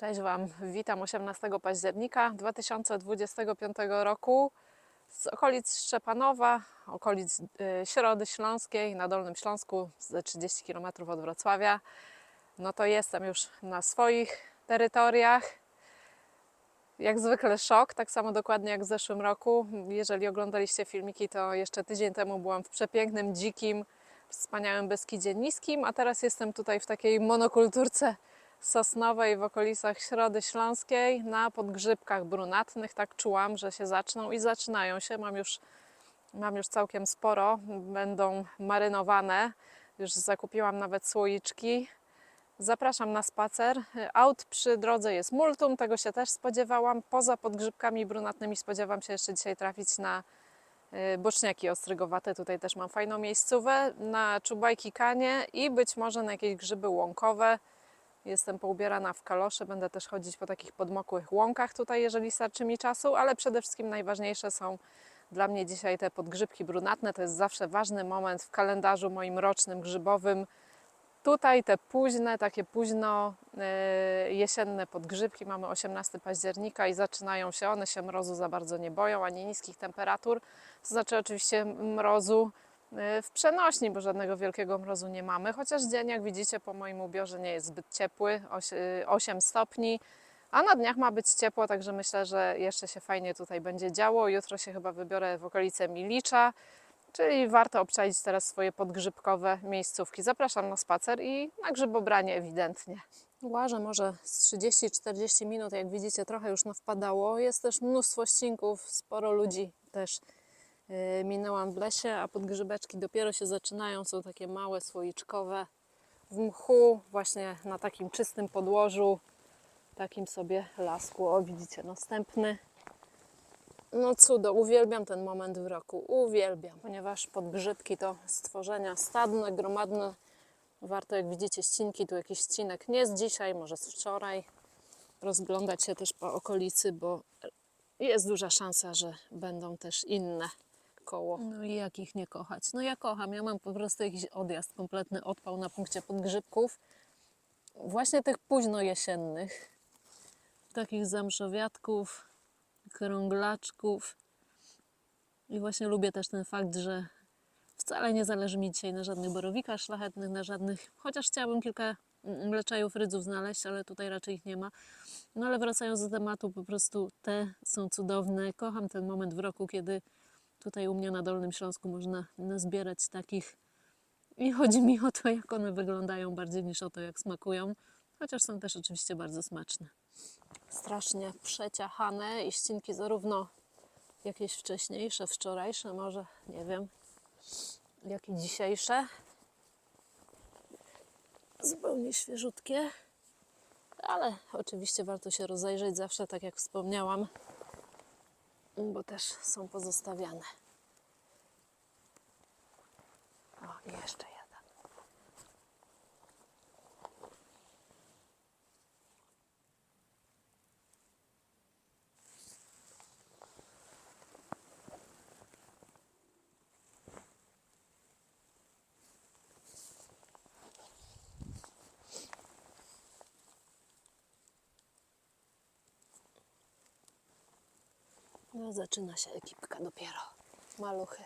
Cześć Wam, witam 18 października 2025 roku z okolic Szczepanowa, okolic y, Środy Śląskiej na Dolnym Śląsku, ze 30 km od Wrocławia. No to jestem już na swoich terytoriach. Jak zwykle szok, tak samo dokładnie jak w zeszłym roku. Jeżeli oglądaliście filmiki, to jeszcze tydzień temu byłam w przepięknym, dzikim, wspaniałym Beskidzie Niskim, a teraz jestem tutaj w takiej monokulturce sosnowej w okolicach Środy Śląskiej na podgrzybkach brunatnych. Tak czułam, że się zaczną i zaczynają się. Mam już, mam już całkiem sporo. Będą marynowane. Już zakupiłam nawet słoiczki. Zapraszam na spacer. Aut przy drodze jest multum, tego się też spodziewałam. Poza podgrzybkami brunatnymi spodziewam się jeszcze dzisiaj trafić na y, boczniaki ostrygowate. Tutaj też mam fajną miejscówę. Na czubajki kanie i być może na jakieś grzyby łąkowe. Jestem poubierana w kalosze, będę też chodzić po takich podmokłych łąkach tutaj, jeżeli starczy mi czasu, ale przede wszystkim najważniejsze są dla mnie dzisiaj te podgrzybki brunatne. To jest zawsze ważny moment w kalendarzu moim rocznym grzybowym. Tutaj te późne, takie późno e, jesienne podgrzybki, mamy 18 października i zaczynają się, one się mrozu za bardzo nie boją, ani niskich temperatur, to znaczy oczywiście mrozu w przenośni, bo żadnego wielkiego mrozu nie mamy, chociaż dzień, jak widzicie po moim ubiorze nie jest zbyt ciepły, oś- e, 8 stopni, a na dniach ma być ciepło, także myślę, że jeszcze się fajnie tutaj będzie działo. Jutro się chyba wybiorę w okolice Milicza, Czyli warto obczaić teraz swoje podgrzybkowe miejscówki. Zapraszam na spacer i na grzybobranie ewidentnie. Łażę może z 30-40 minut, jak widzicie trochę już nawpadało. Jest też mnóstwo ścinków, sporo ludzi też minęłam w lesie, a podgrzybeczki dopiero się zaczynają. Są takie małe, słoiczkowe w mchu, właśnie na takim czystym podłożu, takim sobie lasku. O, widzicie, następny. No cudo, uwielbiam ten moment w roku, uwielbiam, ponieważ podgrzybki to stworzenia stadne, gromadne. Warto, jak widzicie, ścinki, tu jakiś ścinek nie z dzisiaj, może z wczoraj. Rozglądać się też po okolicy, bo jest duża szansa, że będą też inne koło. No i jak ich nie kochać? No ja kocham, ja mam po prostu jakiś odjazd, kompletny odpał na punkcie podgrzybków. Właśnie tych późno jesiennych, takich zamszowiatków, krąglaczków. I właśnie lubię też ten fakt, że wcale nie zależy mi dzisiaj na żadnych borowikach szlachetnych, na żadnych, chociaż chciałabym kilka mleczajów rydzów znaleźć, ale tutaj raczej ich nie ma. No ale wracając do tematu, po prostu te są cudowne. Kocham ten moment w roku, kiedy tutaj u mnie na Dolnym Śląsku można nazbierać takich. I chodzi mi o to, jak one wyglądają bardziej niż o to, jak smakują, chociaż są też oczywiście bardzo smaczne. Strasznie przeciachane i ścinki zarówno jakieś wcześniejsze, wczorajsze, może nie wiem, jak i dzisiejsze. Zupełnie świeżutkie, ale oczywiście warto się rozejrzeć zawsze, tak jak wspomniałam, bo też są pozostawiane. O, jeszcze jeden. No, zaczyna się ekipka dopiero. Maluchy.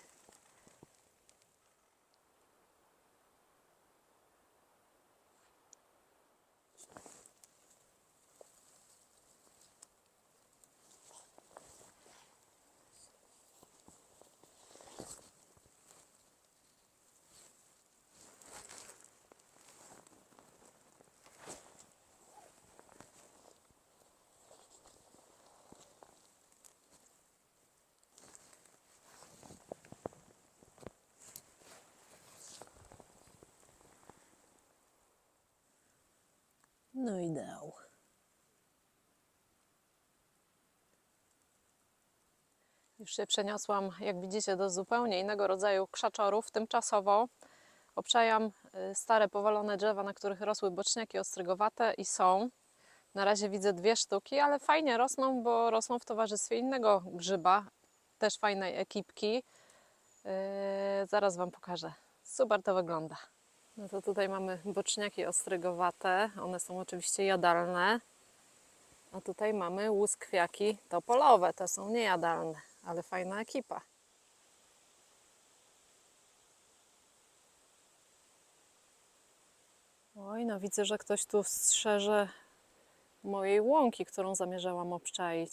No ideał. Już się przeniosłam, jak widzicie, do zupełnie innego rodzaju krzaczorów. Tymczasowo obczajam y, stare, powalone drzewa, na których rosły boczniaki ostrygowate i są. Na razie widzę dwie sztuki, ale fajnie rosną, bo rosną w towarzystwie innego grzyba, też fajnej ekipki. Yy, zaraz Wam pokażę. Super to wygląda. No to tutaj mamy boczniaki ostrygowate. One są oczywiście jadalne. A tutaj mamy łuskwiaki topolowe. Te są niejadalne, ale fajna ekipa. Oj, no widzę, że ktoś tu strzeże mojej łąki, którą zamierzałam obczaić.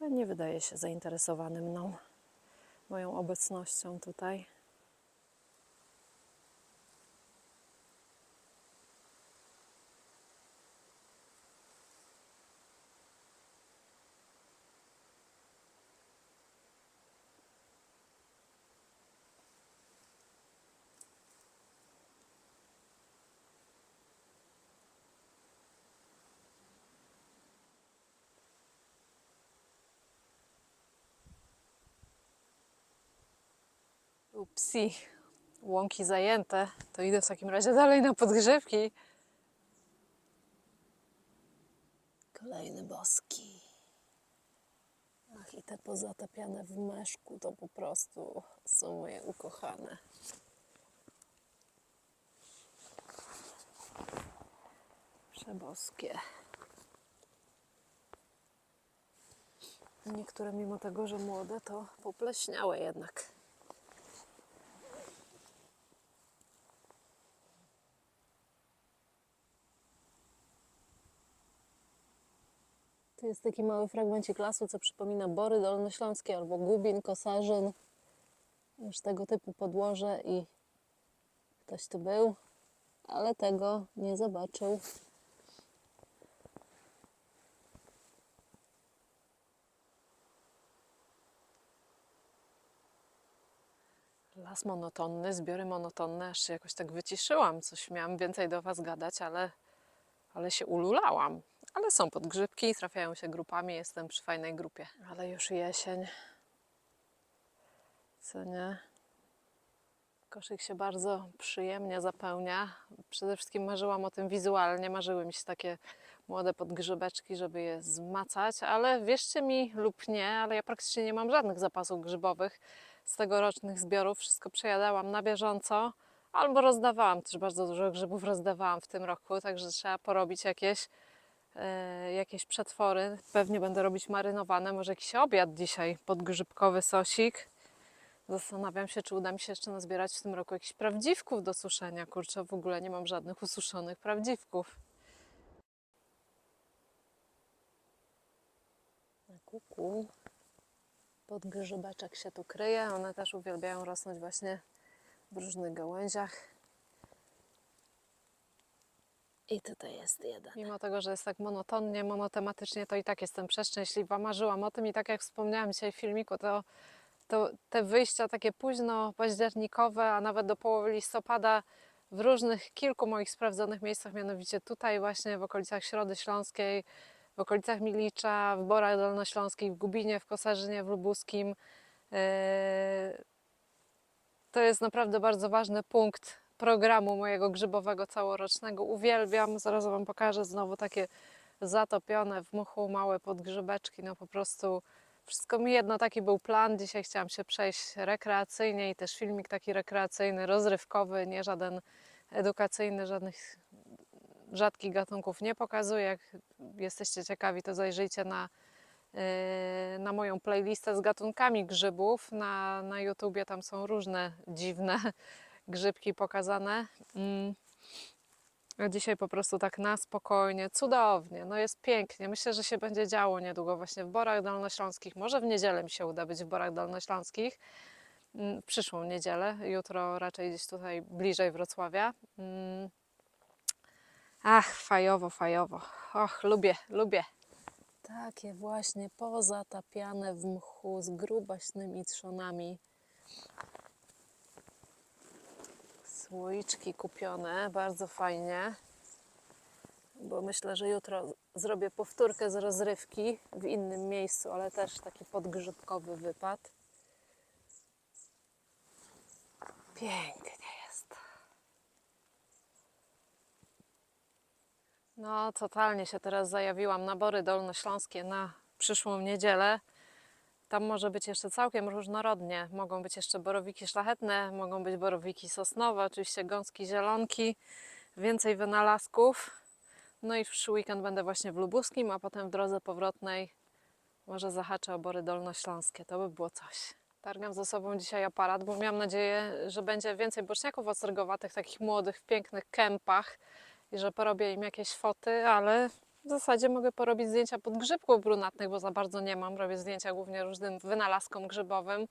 Ale nie wydaje się zainteresowany mną, moją obecnością tutaj. Upsi, łąki zajęte. To idę w takim razie dalej na podgrzewki. Kolejny boski. Ach, i te pozatapiane w meszku to po prostu są moje ukochane. Przeboskie. Niektóre mimo tego, że młode, to popleśniałe jednak. Jest taki mały fragmencik lasu, co przypomina Bory Dolnośląskie albo Gubin, Kosarzyn. Już tego typu podłoże i ktoś tu był, ale tego nie zobaczył. Las monotonny, zbiory monotonne, aż się jakoś tak wyciszyłam. Coś miałam więcej do Was gadać, ale, ale się ululałam. Ale są podgrzybki, trafiają się grupami, jestem przy fajnej grupie. Ale już jesień. Co nie? Koszyk się bardzo przyjemnie zapełnia. Przede wszystkim marzyłam o tym wizualnie. Marzyły mi się takie młode podgrzybeczki, żeby je zmacać, ale wierzcie mi lub nie, ale ja praktycznie nie mam żadnych zapasów grzybowych z tegorocznych zbiorów. Wszystko przejadałam na bieżąco albo rozdawałam. Też bardzo dużo grzybów rozdawałam w tym roku, także trzeba porobić jakieś jakieś przetwory. Pewnie będę robić marynowane, może jakiś obiad dzisiaj, podgrzybkowy sosik. Zastanawiam się, czy uda mi się jeszcze nazbierać w tym roku jakichś prawdziwków do suszenia. Kurczę, w ogóle nie mam żadnych ususzonych prawdziwków. Kuku. Podgrzybeczek się tu kryje. One też uwielbiają rosnąć właśnie w różnych gałęziach. I tutaj jest jeden. Mimo tego, że jest tak monotonnie, monotematycznie, to i tak jestem przeszczęśliwa. Marzyłam o tym i tak jak wspomniałam dzisiaj w filmiku, to, to te wyjścia takie późno październikowe, a nawet do połowy listopada w różnych, kilku moich sprawdzonych miejscach, mianowicie tutaj właśnie w okolicach Środy Śląskiej, w okolicach Milicza, w Borach Dolnośląskich, w Gubinie, w Kosarzynie, w Lubuskim. Yy, to jest naprawdę bardzo ważny punkt programu mojego grzybowego całorocznego. Uwielbiam, zaraz Wam pokażę znowu takie zatopione w muchu małe podgrzybeczki. No po prostu wszystko mi jedno, taki był plan. Dzisiaj chciałam się przejść rekreacyjnie i też filmik taki rekreacyjny, rozrywkowy, nie żaden edukacyjny, żadnych rzadkich gatunków nie pokazuję. Jak jesteście ciekawi, to zajrzyjcie na, yy, na moją playlistę z gatunkami grzybów. Na, na YouTubie tam są różne dziwne grzybki pokazane. Mm. A dzisiaj po prostu tak na spokojnie, cudownie, no jest pięknie. Myślę, że się będzie działo niedługo właśnie w Borach Dolnośląskich. Może w niedzielę mi się uda być w Borach Dolnośląskich. Mm, W przyszłą niedzielę, jutro raczej gdzieś tutaj bliżej Wrocławia. Mm. Ach, fajowo, fajowo. Och, lubię, lubię. Takie właśnie pozatapiane w mchu z grubaśnymi trzonami. Słoiczki kupione, bardzo fajnie. Bo myślę, że jutro zrobię powtórkę z rozrywki w innym miejscu, ale też taki podgrzybkowy wypad. Pięknie jest. No, totalnie się teraz zajawiłam na Bory Dolnośląskie na przyszłą niedzielę. Tam może być jeszcze całkiem różnorodnie. Mogą być jeszcze borowiki szlachetne, mogą być borowiki sosnowe, oczywiście gąski, zielonki, więcej wynalazków. No i w przyszły weekend będę właśnie w Lubuskim, a potem w drodze powrotnej może zahaczę o bory dolnośląskie. To by było coś. Targam ze sobą dzisiaj aparat, bo miałam nadzieję, że będzie więcej boczniaków ostrygowatych, takich młodych, w pięknych kępach i że porobię im jakieś foty, ale w zasadzie mogę porobić zdjęcia podgrzybków brunatnych, bo za bardzo nie mam. Robię zdjęcia głównie różnym wynalazkom grzybowym,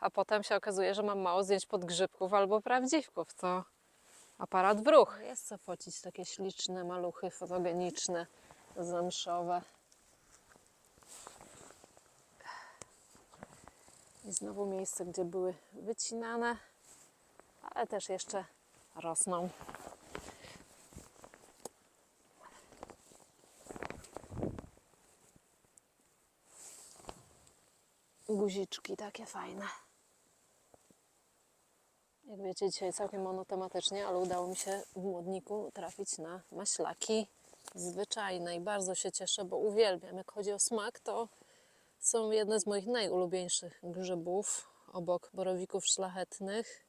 a potem się okazuje, że mam mało zdjęć podgrzybków albo prawdziwków, to aparat w ruch. Jest co focić takie śliczne maluchy fotogeniczne, zamszowe. I znowu miejsce, gdzie były wycinane, ale też jeszcze rosną. Guziczki takie fajne. Jak wiecie, dzisiaj całkiem monotematycznie, ale udało mi się w młodniku trafić na maślaki zwyczajne i bardzo się cieszę, bo uwielbiam. Jak chodzi o smak, to są jedne z moich najulubieńszych grzybów, obok borowików szlachetnych,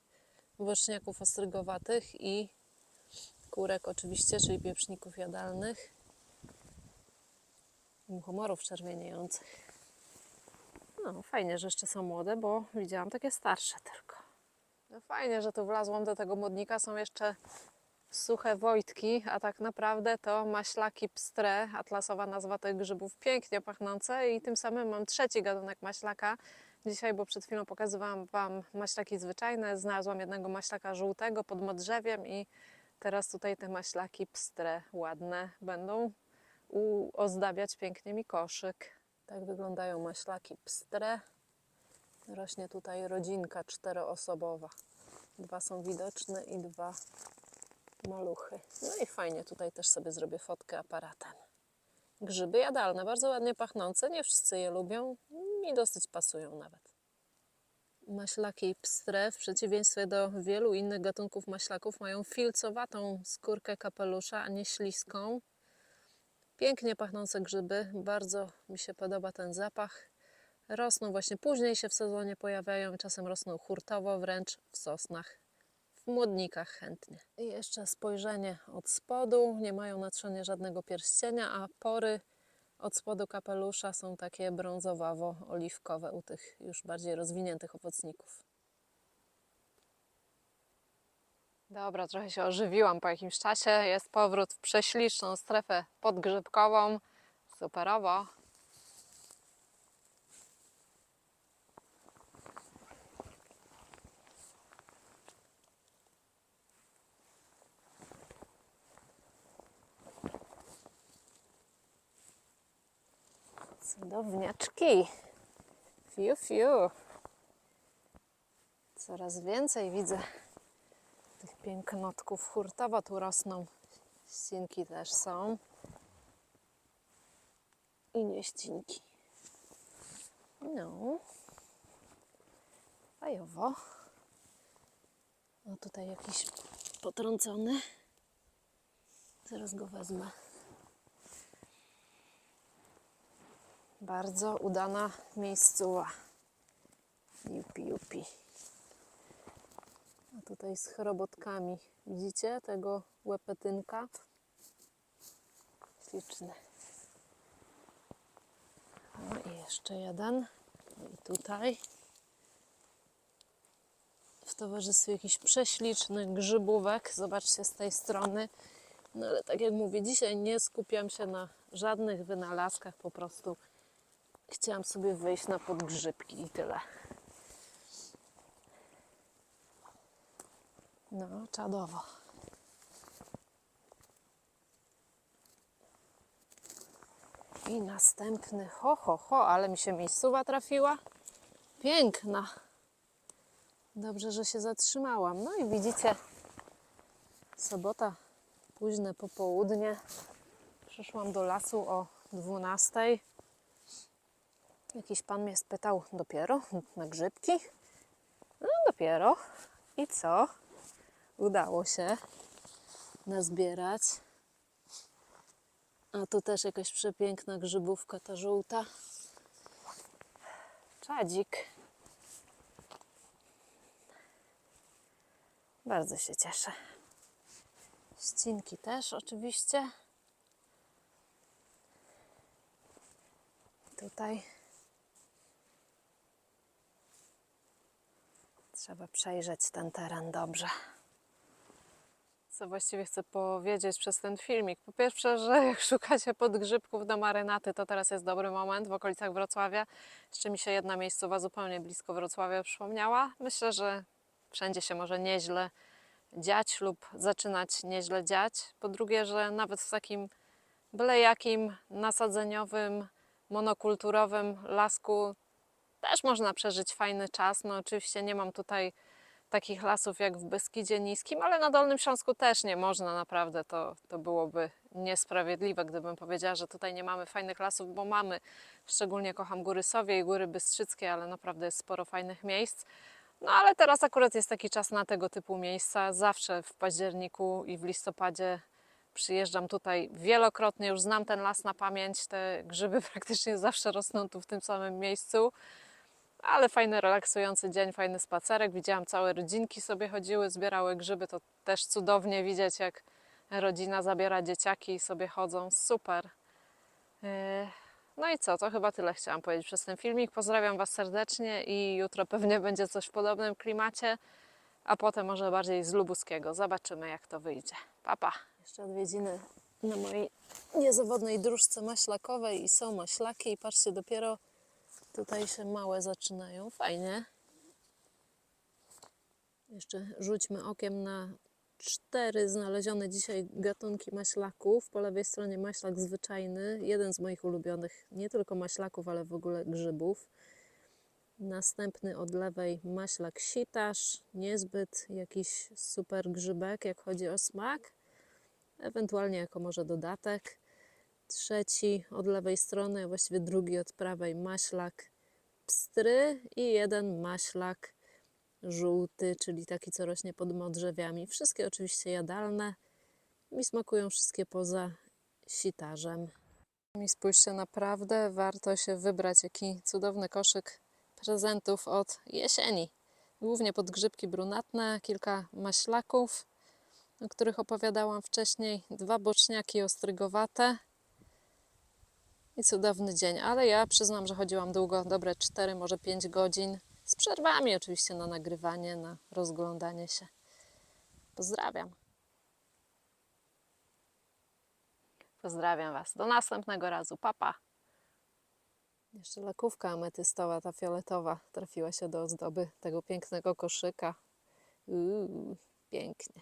boczniaków ostrygowatych i kurek oczywiście, czyli pieprzników jadalnych i muchomorów czerwieniejących. No, fajnie, że jeszcze są młode, bo widziałam takie starsze tylko. No fajnie, że tu wlazłam do tego modnika. Są jeszcze suche wojtki, a tak naprawdę to maślaki pstre, atlasowa nazwa tych grzybów, pięknie pachnące i tym samym mam trzeci gatunek maślaka. Dzisiaj, bo przed chwilą pokazywałam Wam maślaki zwyczajne, znalazłam jednego maślaka żółtego pod modrzewiem i teraz tutaj te maślaki pstre, ładne, będą ozdabiać pięknie mi koszyk. Tak wyglądają maślaki pstre. Rośnie tutaj rodzinka czteroosobowa. Dwa są widoczne i dwa maluchy. No i fajnie, tutaj też sobie zrobię fotkę aparatem. Grzyby jadalne, bardzo ładnie pachnące. Nie wszyscy je lubią. Mi dosyć pasują nawet. Maślaki pstre, w przeciwieństwie do wielu innych gatunków maślaków, mają filcowatą skórkę kapelusza, a nie śliską. Pięknie pachnące grzyby, bardzo mi się podoba ten zapach. Rosną właśnie później się w sezonie pojawiają, czasem rosną hurtowo, wręcz w sosnach, w młodnikach chętnie. I jeszcze spojrzenie od spodu, nie mają na trzonie żadnego pierścienia, a pory od spodu kapelusza są takie brązowawo-oliwkowe u tych już bardziej rozwiniętych owocników. Dobra, trochę się ożywiłam po jakimś czasie. Jest powrót w prześliczną strefę podgrzybkową. Superowo. Cudowniaczki. Fiu, fiu. Coraz więcej widzę pięknotków. Hurtowo tu rosną. Ścinki też są. I nieścinki. No. Fajowo. O, tutaj jakiś potrącony. Zaraz go wezmę. Bardzo udana miejscowa. Jupi, jupi. Tutaj z chrobotkami. Widzicie tego łepetynka? Śliczny. No i jeszcze jeden. I tutaj. W towarzystwie jakichś prześlicznych grzybówek. Zobaczcie z tej strony. No ale tak jak mówię, dzisiaj nie skupiam się na żadnych wynalazkach. Po prostu chciałam sobie wyjść na podgrzybki i tyle. No, czadowo. I następny, ho, ho, ho, ale mi się miejscowa trafiła. Piękna. Dobrze, że się zatrzymałam. No i widzicie, sobota, późne popołudnie. Przyszłam do lasu o 12. Jakiś pan mnie spytał, dopiero na grzybki? No dopiero. I co? Udało się nazbierać. A tu też jakaś przepiękna grzybówka, ta żółta. Czadzik. Bardzo się cieszę. Ścinki też oczywiście. Tutaj trzeba przejrzeć ten teren dobrze. Co właściwie chcę powiedzieć przez ten filmik? Po pierwsze, że jak szukacie podgrzybków do marynaty, to teraz jest dobry moment w okolicach Wrocławia. Jeszcze mi się jedna miejscowa zupełnie blisko Wrocławia przypomniała. Myślę, że wszędzie się może nieźle dziać lub zaczynać nieźle dziać. Po drugie, że nawet w takim byle jakim nasadzeniowym, monokulturowym lasku też można przeżyć fajny czas. No oczywiście nie mam tutaj takich lasów jak w Beskidzie Niskim, ale na Dolnym Śląsku też nie można naprawdę. To, to byłoby niesprawiedliwe, gdybym powiedziała, że tutaj nie mamy fajnych lasów, bo mamy. Szczególnie kocham Góry Sowie i Góry Bystrzyckie, ale naprawdę jest sporo fajnych miejsc. No ale teraz akurat jest taki czas na tego typu miejsca. Zawsze w październiku i w listopadzie przyjeżdżam tutaj wielokrotnie, już znam ten las na pamięć. Te grzyby praktycznie zawsze rosną tu w tym samym miejscu. Ale fajny, relaksujący dzień, fajny spacerek. Widziałam całe rodzinki sobie chodziły, zbierały grzyby. To też cudownie widzieć, jak rodzina zabiera dzieciaki i sobie chodzą. Super. Yy, No i co, to chyba tyle chciałam powiedzieć przez ten filmik. Pozdrawiam Was serdecznie i jutro pewnie będzie coś w podobnym klimacie, a potem może bardziej z lubuskiego. Zobaczymy, jak to wyjdzie. Papa. Pa. Jeszcze odwiedziny na mojej niezawodnej dróżce maślakowej i są maślaki i patrzcie, dopiero tutaj się małe zaczynają. Fajnie. Jeszcze rzućmy okiem na cztery znalezione dzisiaj gatunki maślaków. Po lewej stronie maślak zwyczajny, jeden z moich ulubionych, nie tylko maślaków, ale w ogóle grzybów. Następny od lewej maślak sitarz, niezbyt jakiś super grzybek, jak chodzi o smak, ewentualnie jako może dodatek. Trzeci od lewej strony, a właściwie drugi od prawej maślak pstry i jeden maślak żółty, czyli taki, co rośnie pod modrzewiami. Wszystkie oczywiście jadalne. Mi smakują wszystkie poza sitarzem. I spójrzcie, naprawdę warto się wybrać. Jaki cudowny koszyk prezentów od jesieni. Głównie podgrzybki brunatne, kilka maślaków, o których opowiadałam wcześniej, dwa boczniaki ostrygowate i cudowny dzień. Ale ja przyznam, że chodziłam długo, dobre 4, może 5 godzin. Z przerwami oczywiście na nagrywanie, na rozglądanie się. Pozdrawiam. Pozdrawiam Was. Do następnego razu. Papa. Pa. Jeszcze lakówka ametystowa, ta fioletowa, trafiła się do ozdoby tego pięknego koszyka. Uuu, pięknie.